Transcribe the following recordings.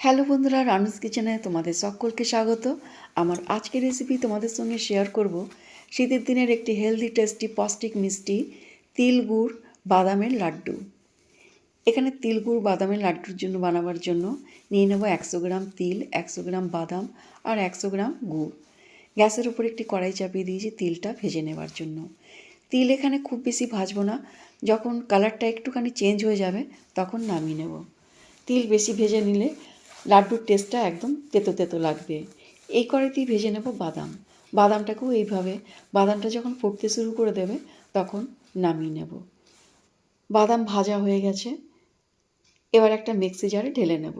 Hello বন্ধুরা রানুস কিচেনে তোমাদের সকলকে স্বাগত। আমার আজকের রেসিপি তোমাদের সঙ্গে শেয়ার করব। শীতের দিনের একটি হেলদি টেস্টি পস্টিক মিষ্টি, তিল গুড়, বাদামের লাড্ডু। এখানে তিল গুড়, বাদামের লাড্ডুর জন্য বানাবার জন্য নিয়ে নেব একশো গ্রাম তিল, একশো গ্রাম বাদাম আর একশো গ্রাম গুড়। গ্যাসের উপর একটি কড়াই চাপিয়ে দিয়েছি তিলটা ভেজে নেবার জন্য। তিল এখানে খুব বেশি ভাজবো না। যখন কালারটা একটুখানি চেঞ্জ হয়ে যাবে, তখন নামিয়ে নেব। তিল বেশি ভেজে নিলে লাড্ডুর টেস্টটা একদম তেতো তেতো লাগবে। এই কড়াইতেই ভেজে নেব বাদাম। বাদামটাকেও এইভাবে, বাদামটা যখন ফুটতে শুরু করে দেবে, তখন নামিয়ে নেব। বাদাম ভাজা হয়ে গেছে। এবার একটা মিক্সি জারে ঢেলে নেব।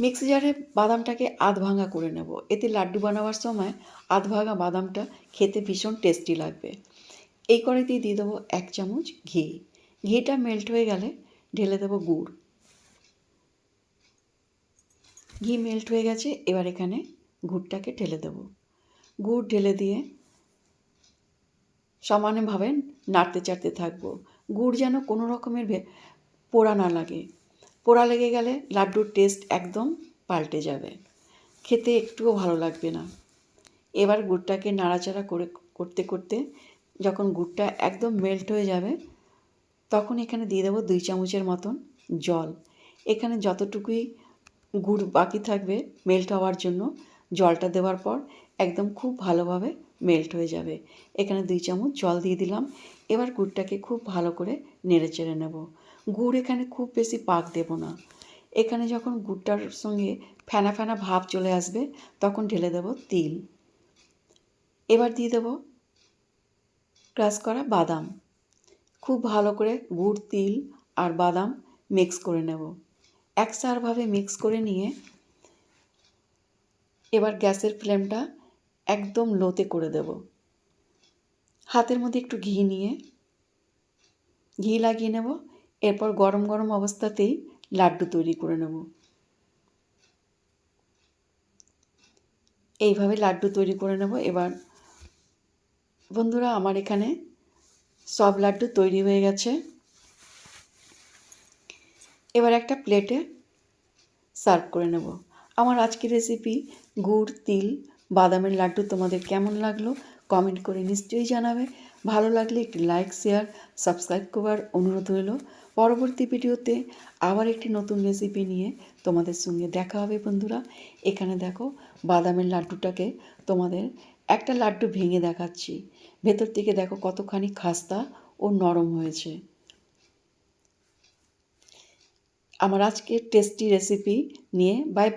মিক্সি জারে বাদামটাকে আধ ভাঙা করে নেব। এতে লাড্ডু বানাবার সময় আধ ভাঙা বাদামটা খেতে ভীষণ টেস্টি লাগবে। এই কড়াইতেই দিয়ে দেবো এক চামচ ঘি। ঘিটা মেল্ট হয়ে গেলে ঢেলে দেবো গুড়। ঘি মেল্ট হয়ে গেছে, এবার এখানে গুড়টাকে ঢেলে দেব। গুড় ঢেলে দিয়ে সমানভাবে নাড়তে চাড়তে থাকব। গুড় যেন কোনো রকমের পোড়া না লাগে। পোড়া লেগে গেলে লাড্ডুর টেস্ট একদম পাল্টে যাবে। খেতে একটুও ভালো লাগবে না। এবার গুড়টাকে নাড়াচাড়া করে করতে করতে যখন গুড়টা একদম মেল্ট হয়ে যাবে, তখন এখানে দিয়ে দেবো দুই চামচের মতন জল। এখানে যতটুকুই গুড় বাকি থাকবে মেল্ট হওয়ার জন্য। জলটা দেওয়ার পর একদম খুব ভালোভাবে মেল্ট হয়ে যাবে। এখানে দুই চামচ জল দিয়ে দিলাম। এবার গুড়টাকে খুব ভালো করে নেড়ে চেড়ে নেব। গুড় এখানে খুব বেশি পাক দেব না। এখানে যখন গুড়টার সঙ্গে ফেনা ফেনা ভাব চলে আসবে, তখন ঢেলে দেব তিল। এবার দিয়ে দেব ক্রাশ করা বাদাম। খুব ভালো করে গুড়, তিল আর বাদাম মিক্স করে নেব। একসারভাবে মিক্স করে নিয়ে এবার গ্যাসের ফ্লেমটা একদম লোতে করে দেব। হাতের মধ্যে একটু ঘি নিয়ে, ঘি লাগিয়ে নেব, এরপর গরম গরম অবস্থাতেই লাড্ডু তৈরি করে নেব। এইভাবে লাড্ডু তৈরি করে নেব। এবার বন্ধুরা, আমার এখানে সব লাড্ডু তৈরি হয়ে গেছে। এবার একটা প্লেটে সার্ভ করে নেব। আমার আজকের রেসিপি গুড়, তিল, বাদামের লাড্ডু তোমাদের কেমন লাগল কমেন্ট করে নিশ্চয়ই জানাবে। ভালো লাগলে একটি লাইক শেয়ার সাবস্ক্রাইব করবার অনুরোধ রইল। পরবর্তী ভিডিওতে আবার একটি নতুন রেসিপি নিয়ে তোমাদের সঙ্গে দেখা হবে বন্ধুরা। এখানে দেখো বাদামের লাড্ডুটাকে তোমাদের একটা লাড্ডু ভেঙে দেখাচ্ছি। ভেতর থেকে দেখো কতখানি খাস্তা ও নরম হয়েছে। আমার আজকের টেস্টি রেসিপি নিয়ে বাই